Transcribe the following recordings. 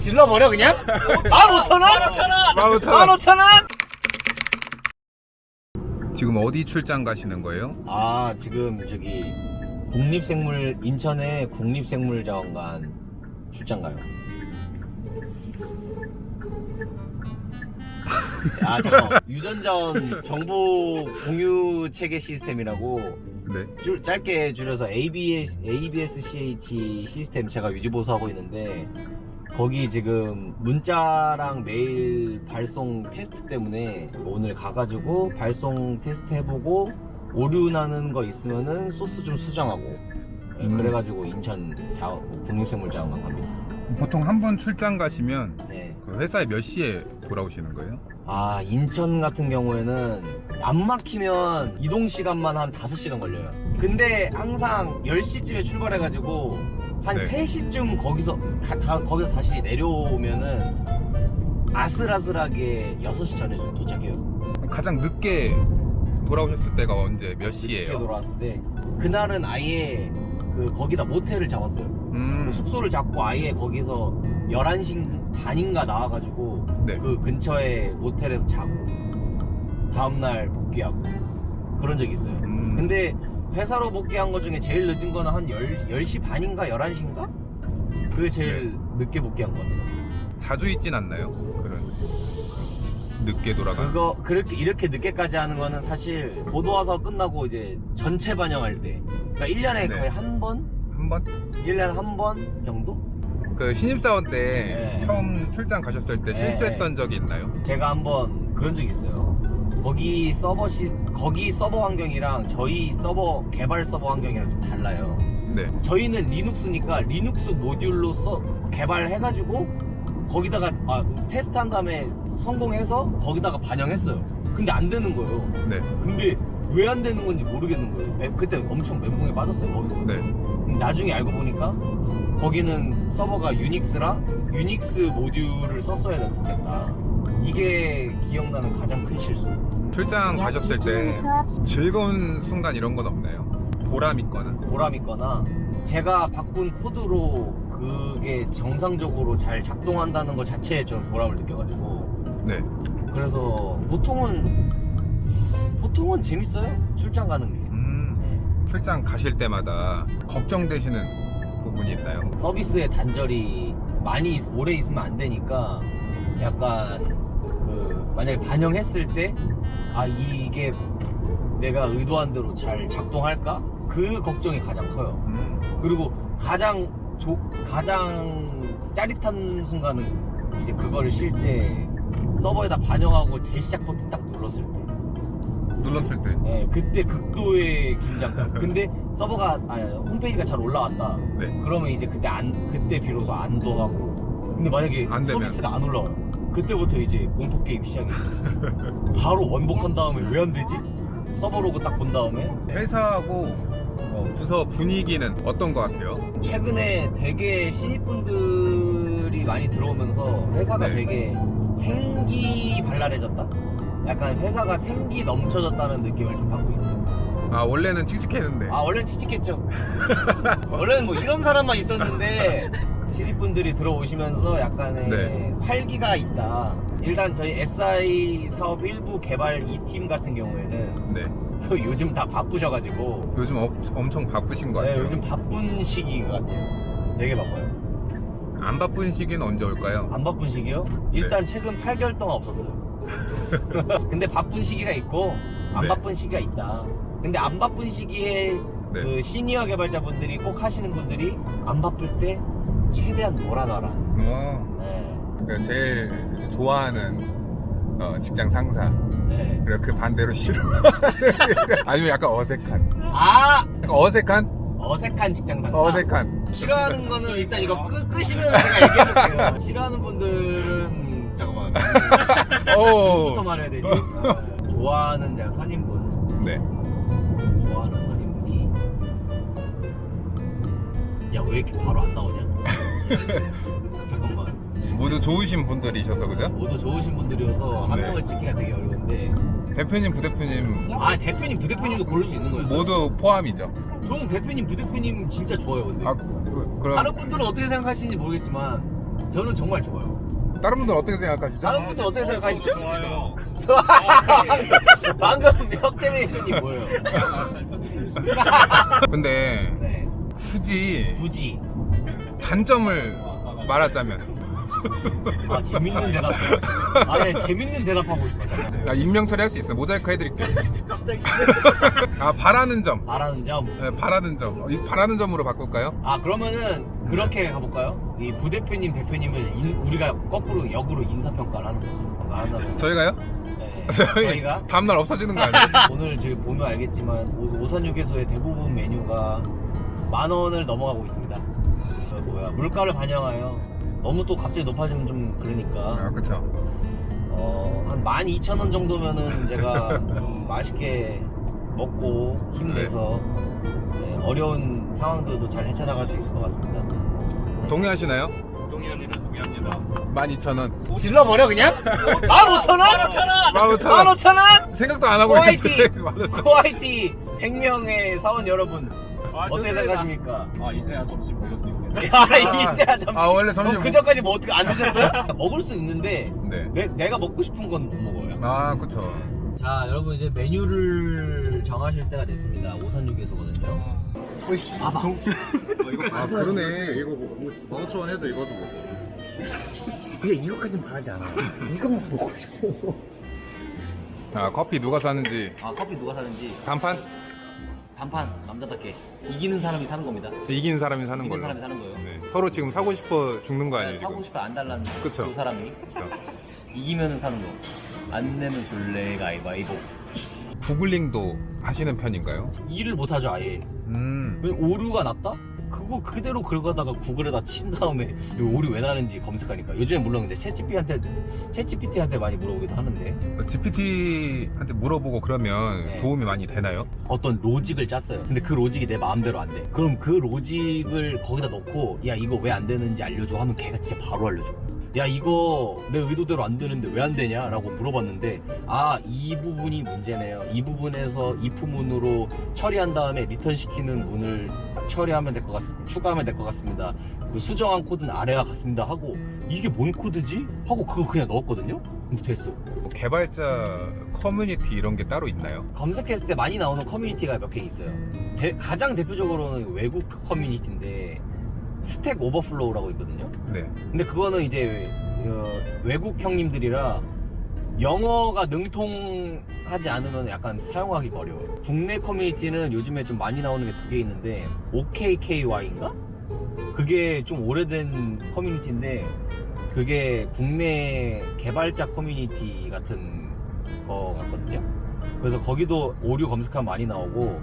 질러버려 그냥? 15,000원? 15,000원. 15,000원? 지금 어디 출장 가시는 거예요? 아 지금 저기 국립생물 인천의 국립생물자원관 출장 가요. 아저 유전자원 정보 공유 체계 시스템이라고 네. 줄- 짧게 줄여서 ABS ABS-CH 시스템 제가 유지 보수하고 있는데 거기 지금 문자랑 메일 발송 테스트 때문에 오늘 가가지고 발송 테스트 해보고 오류 나는 거 있으면은 소스 좀 수정하고 네, 음. 그래가지고 인천 자, 국립생물자원관 갑니다. 보통 한 번 출장 가시면 네. 그 회사에 몇 시에 돌아오시는 거예요? 아 인천 같은 경우에는 안 막히면 이동 시간만 한 5시간 걸려요 근데 항상 10시쯤에 출발해가지고 한 네. 3시쯤 거기서 가- 다, 거기서 다시 내려오면은 아슬아슬하게 6시 전에 도착해요 가장 늦게 돌아오셨을 때가 언제 몇 늦게 시예요? 돌아왔을 때 그날은 아예 그 거기다 모텔을 잡았어요 음, 숙소를 잡고 아예 거기서 11시 반인가 나와가지고 네. 그 근처에 모텔에서 자고 다음날 복귀하고 그런 적이 있어요. 음, 근데 회사로 복귀한 것 중에 제일 늦은 거는 한 10, 10 시 반인가 11시인가? 그게 제일 네. 늦게 복귀한 것 같아요. 자주 있진 않나요? 그런 늦게 돌아가는. 그거 그렇게 이렇게 늦게까지 하는 거는 사실 보도 와서 끝나고 이제 전체 반영할 때 그러니까 1년에 네. 거의 한 번? 한 번? 1년에 한 번 정도? 그 신입사원 때 네. 처음 출장 가셨을 때 네. 실수했던 적이 있나요? 제가 한번 그런 적이 있어요. 거기 서버 시 거기 서버 환경이랑 저희 서버 개발 서버 환경이랑 좀 달라요. 네. 저희는 리눅스니까 리눅스 모듈로 써 개발해가지고 거기다가 아, 테스트한 다음에 성공해서 거기다가 반영했어요. 근데 안 되는 거예요. 네. 근데 왜 안 되는 건지 모르겠는 거예요. 매- 그때 엄청 멘붕에 빠졌어요. 거기서. 네. 근데 나중에 알고 보니까 거기는 서버가 유닉스라 유닉스 모듈을 썼어야 됐다. 이게 기억나는 가장 큰 실수. 출장 가셨을 때 즐거운 순간 이런 건 없나요? 보람 있거나. 보람 있거나 제가 바꾼 코드로 그게 정상적으로 잘 작동한다는 것 자체에 좀 보람을 느껴가지고 네. 그래서 보통은 보통은 재밌어요 출장 가는 게 음, 출장 가실 때마다 걱정되시는 부분이 있나요? 서비스의 단절이 많이 있- 오래 있으면 안 되니까 약간 그 만약에 반영했을 때 아 이게 내가 의도한 대로 잘 작동할까 그 걱정이 가장 커요. 음, 그리고 가장 조, 가장 짜릿한 순간은 이제 그거를 실제 서버에다 반영하고 재시작 버튼 딱 눌렀을 때 눌렀을 때. 예, 그때 극도의 긴장감 근데 서버가 아니, 홈페이지가 잘 올라왔다 네. 그러면 이제 그때 안 그때 비로소 안도하고 근데 만약에 안 되면? 서비스가 안 올라와요 그때부터 이제 공포 게임 시작이에요 바로 원복한 다음에 왜 안 되지? 서버 로그 딱 본 다음에 회사하고 어, 부서 분위기는 어떤 것 같아요? 최근에 되게 신입분들이 많이 들어오면서 회사가 네. 되게 생기 발랄해졌다? 약간 회사가 생기 넘쳐졌다는 느낌을 좀 받고 있어요. 아 원래는 칙칙했는데. 아, 원래는 칙칙했죠. 원래는 뭐 이런 사람만 있었는데 신입분들이 들어오시면서 약간의 네. 활기가 있다. 일단 저희 SI 사업 일부 개발 2팀 같은 경우에는 네. 요즘 다 바쁘셔가지고 요즘 어- 엄청 바쁘신 것 네, 같아요. 요즘 바쁜 시기인 것 같아요. 되게 바빠요. 안 바쁜 시기는 언제 올까요? 안 바쁜 시기요? 일단 최근 8개월 동안 없었어요. 근데 바쁜 시기가 있고 안 네. 바쁜 시기가 있다. 근데 안 바쁜 시기에 네. 그 시니어 개발자분들이 꼭 하시는 분들이 안 바쁠 때 최대한 몰아놔라. 어, 네. 그 제일 좋아하는 어, 직장 상사. 네. 그리고 그 반대로 싫어. 아니면 약간 어색한. 아 약간 어색한? 어색한 직장 상사. 어색한. 싫어하는 거는 일단 이거 끄, 끄시면 제가 얘기해볼게요. 싫어하는 분들은 잠깐만. 오. 부터 말해야 되지. 네. 좋아하는 제가 선임분. 네. 좋아하는 선임분이 야 왜 이렇게 바로 안 나오냐 잠깐만 모두 좋으신 분들이셔서 그죠? 모두 좋으신 분들이어서 한 네. 명을 찍기가 되게 어려운데 대표님, 부대표님 아 대표님 부대표님도 고를 수 있는 거였어요 모두 포함이죠. 저는 대표님 부대표님 진짜 좋아요 근데 아, 그, 그럼 다른 분들은 어떻게 생각하시는지 모르겠지만 저는 정말 좋아요. 다른 분들 어떻게 생각하시죠? 다른 분들 어떻게 생각하시죠? 좋아요. 방금 혁제네이션이 뭐예요? 근데 네. 굳이 굳이 단점을 말하자면 아 재밌는 대답. 아 네, 재밌는 대답하고 싶었잖아요. 나 익명 처리할 수 있어요. 모자이크 해드릴게요. 갑자기 아 바라는 점. 말하는 점. 네, 바라는 점. 이 바라는 점으로 바꿀까요? 아 그러면은 그렇게 가볼까요? 이 부대표님 대표님을 인- 우리가 거꾸로 역으로 인사평가를 하는 거죠. 말한다고. 저희가요? 네. 저희 저희가 다음날 없어지는 거 아니에요? 오늘 저희 보면 알겠지만 오- 오산육에서의 대부분 메뉴가 만 원을 넘어가고 있습니다. 그 뭐야 물가를 반영하여 너무 또 갑자기 높아지면 좀 그러니까 아 그렇죠. 어, 한 12,000원 정도면은 제가 좀 맛있게 먹고 힘내서 네, 어려운 상황들도 잘 헤쳐나갈 수 있을 것 같습니다. 동의하시나요? 동의합니다. 동의합니다. 12,000원. 질러버려 그냥? 15,000원? 15,000원? 15,000원. 15,000원? 생각도 안 하고 화이팅! 있는데 15,000원. 코아이티 100명의 사원 여러분 아, 어떻게 좋습니다. 생각하십니까? 아 이제야 점심 먹을 수 있겠네. 야 이제야 점심 아, 원래 점심 어, 그 전까지 뭐 어떻게 안 드셨어요? 먹을 수 있는데 네. 내, 내가 먹고 싶은 건 못 먹어요 아 그렇죠. 자 여러분 이제 메뉴를 정하실 때가 됐습니다 오산육에서거든요 봐봐 아 그러네. 이거 뭐 15,000원 해도 이것도 뭐. 근데 이거까진 바라지 않아 이것만 먹고 싶어 아 커피 누가 사는지 아 커피 누가 사는지 단판 단판 남자답게 이기는 사람이 사는 겁니다 이긴 사람이 사는 이기는 걸로. 사람이 사는 거예요 네. 서로 지금 사고 싶어 죽는 거 아니에요 사고 지금? 싶어 안 달라는 그쵸. 두 사람이 그렇죠. 이기면 사는 거 안 내면 술래 가위바위보 구글링도 하시는 편인가요? 일을 못하죠 아예 음. 왜 오류가 났다? 그거 그대로 긁어다가 구글에다 친 다음에 이 오류 왜 나는지 검색하니까. 요즘에 물론 근데 챗GPT한테 챗GPT한테 많이 물어보기도 하는데. GPT한테 물어보고 그러면 네. 도움이 많이 되나요? 어떤 로직을 짰어요. 근데 그 로직이 내 마음대로 안 돼. 그럼 그 로직을 거기다 넣고 야 이거 왜 안 되는지 알려줘 하면 걔가 진짜 바로 알려줘 야 이거 내 의도대로 안 되는데 왜 안 되냐 라고 물어봤는데 아 이 부분이 문제네요 이 부분에서 if 문으로 처리한 다음에 리턴 시키는 문을 처리하면 될 것 같습니다 추가하면 될 것 같습니다 그 수정한 코드는 아래와 같습니다 하고 이게 뭔 코드지? 하고 그거 그냥 넣었거든요 근데 됐어 뭐 개발자 커뮤니티 이런 게 따로 있나요? 검색했을 때 많이 나오는 커뮤니티가 몇 개 있어요. 대- 가장 대표적으로는 외국 커뮤니티인데 스택 오버플로우라고 있거든요. 네. 근데 그거는 이제 어, 외국 형님들이라 영어가 능통하지 않으면 약간 사용하기 어려워요. 국내 커뮤니티는 요즘에 좀 많이 나오는 게 두 개 있는데 OKKY인가? 그게 좀 오래된 커뮤니티인데 그게 국내 개발자 커뮤니티 같은 거 같거든요. 그래서 거기도 오류 검색하면 많이 나오고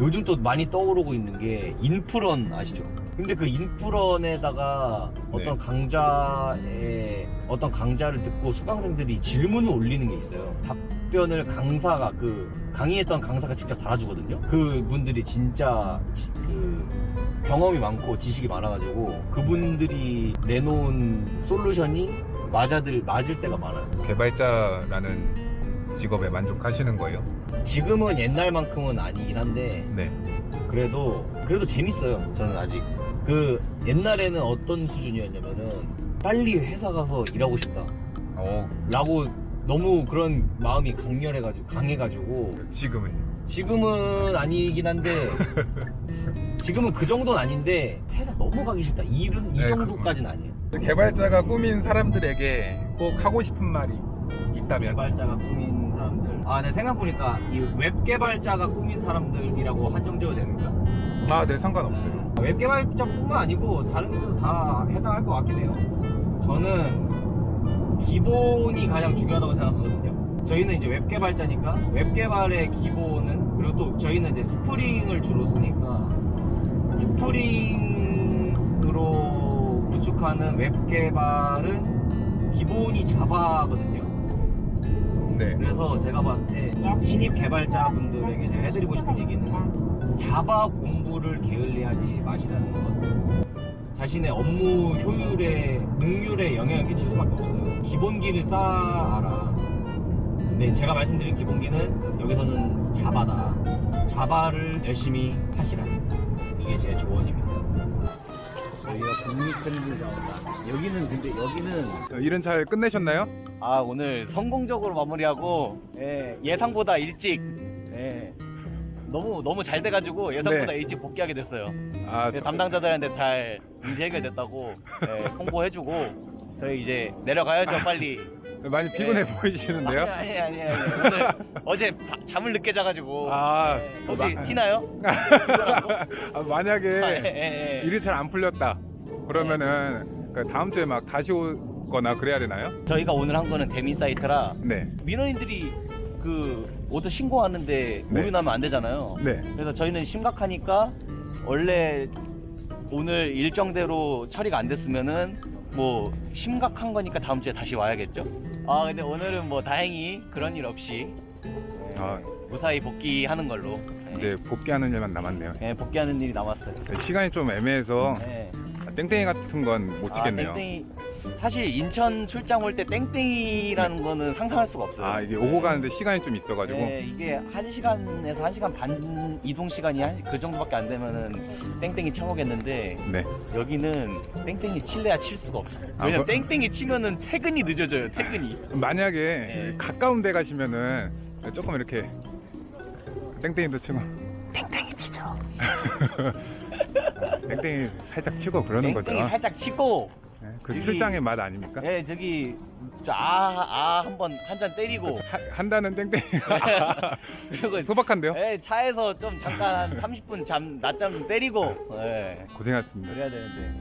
요즘 또 많이 떠오르고 있는 게 인프런 아시죠? 근데 그 인프런에다가 어떤 강좌에 어떤 강좌를 듣고 수강생들이 질문을 올리는 게 있어요. 답변을 강사가 그 강의했던 강사가 직접 달아주거든요. 그 분들이 진짜 지- 그 경험이 많고 지식이 많아가지고 그분들이 내놓은 솔루션이 맞아들 맞을 때가 많아요. 개발자라는 직업에 만족하시는 거예요? 지금은 옛날만큼은 아니긴 한데 네. 그래도 그래도 재밌어요. 저는 아직 그 옛날에는 어떤 수준이었냐면은 빨리 회사 가서 일하고 싶다. 어, 라고 너무 그런 마음이 강렬해가지고 강해가지고 지금은요? 지금은 아니긴 한데 지금은 그 정도는 아닌데 회사 넘어가기 싫다. 일은 이 네, 정도까지는 아니에요. 개발자가 꾸민 사람들에게 꼭 하고 싶은 말이 있다면? 개발자가 꾸민 사람들. 아, 네 생각보니까 이 웹 개발자가 꾸민 사람들이라고 한정지어도 됩니까? 아, 네, 상관없어요. 웹 개발자뿐만 아니고 다른 데도 다 해당할 것 같긴 해요. 저는 기본이 가장 중요하다고 생각하거든요. 저희는 이제 웹 개발자니까 웹 개발의 기본은 그리고 또 저희는 이제 스프링을 주로 쓰니까 스프링으로 구축하는 웹 개발은 기본이 자바거든요. 네. 그래서 제가 봤을 때 신입 개발자분들에게 제가 해드리고 싶은 얘기는 자바 공부를 게을리하지 마시라는 것. 자신의 업무 효율에 능률에 영향을 끼칠 수밖에 없어요. 기본기를 쌓아라. 네, 제가 말씀드린 기본기는 여기서는 자바다. 자바를 열심히 하시라. 이게 제 조언입니다. 여기가 국립현대자원다. 여기는 근데 여기는 일은 잘 끝내셨나요? 아 오늘 성공적으로 마무리하고 예, 예상보다 일찍 예, 너무 너무 잘 돼가지고 예상보다 네. 일찍 복귀하게 됐어요. 아, 예, 담당자들한테 잘 문제 해결됐다고 예, 홍보해주고 저희 이제 내려가야죠 빨리. 많이 피곤해 네. 보이시는데요? 아니 아니 아니 오늘 어제 바- 잠을 늦게 자가지고 아, 예, 혹시 마- 티나요? 아, 만약에 아, 예, 예, 예. 일이 잘 안 풀렸다 그러면은 그 다음 주에 막 다시 오거나 그래야 되나요? 저희가 오늘 한 거는 대민 사이트라 네, 민원인들이 그 오토 신고하는데 네. 오류 나면 안 되잖아요. 네. 그래서 저희는 심각하니까 원래 오늘 일정대로 처리가 안 됐으면은 뭐 심각한 거니까 다음 주에 다시 와야겠죠. 아 근데 오늘은 뭐 다행히 그런 일 없이 네, 아. 무사히 복귀하는 걸로 네, 이제 복귀하는 일만 남았네요. 네, 복귀하는 일이 남았어요. 시간이 좀 애매해서 네. 땡땡이 같은 건 못 아, 치겠네요. 땡땡이 사실 인천 출장 올 때 땡땡이라는 거는 상상할 수가 없어요. 아 이게 오고 가는데 시간이 좀 있어가지고 네, 이게 한 시간에서 한 시간 반 이동 시간이 한- 그 정도밖에 안 되면은 땡땡이 쳐보겠는데 네. 여기는 땡땡이 칠래야 칠 수가 없어. 아, 왜냐면 뭐- 땡땡이 치면은 퇴근이 늦어져요. 퇴근이. 만약에 네. 가까운 데 가시면은 조금 이렇게 땡땡이도 치고 땡땡이 치죠. 땡땡이 살짝 치고 그러는 거죠. 땡땡이 살짝 치고, 네, 그 여기- 출장의 맛 아닙니까? 예 저기 아아 한번 한 잔 때리고 하- 한다는 땡땡이 그리고 소박한데요? 예 차에서 좀 잠깐 한 30분 잠 낮잠 좀 때리고 예 고생하셨습니다. 그래야 되는데